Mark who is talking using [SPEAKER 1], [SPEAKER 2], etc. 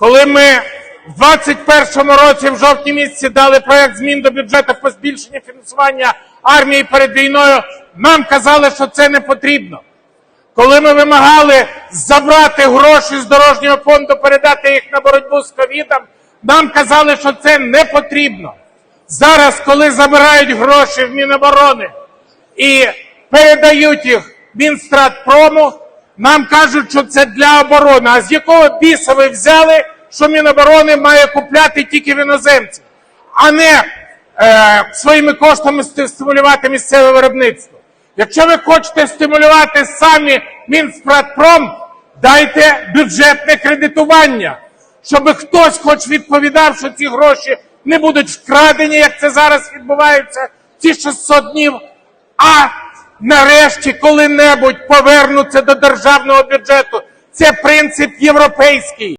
[SPEAKER 1] Коли ми в 21-му році, в жовтні місяці, дали проект змін до бюджету по збільшенню фінансування армії перед війною, нам казали, що це не потрібно. Коли ми вимагали забрати гроші з дорожнього фонду, передати їх на боротьбу з ковідом, нам казали, що це не потрібно. Зараз, коли забирають гроші в Міноборони і передають їх Мінстратпрому, нам кажуть, що це для оборони. А з якого біса ви взяли, що Міноборони має купляти тільки в іноземців, а не е, своїми коштами стимулювати місцеве виробництво? Якщо ви хочете стимулювати самі Мінстратпром, дайте бюджетне кредитування, щоб хтось хоч відповідав, що ці гроші не будуть вкрадені, як це зараз відбувається, ці 600 днів, а нарешті коли-небудь повернуться до державного бюджету. Це принцип європейський.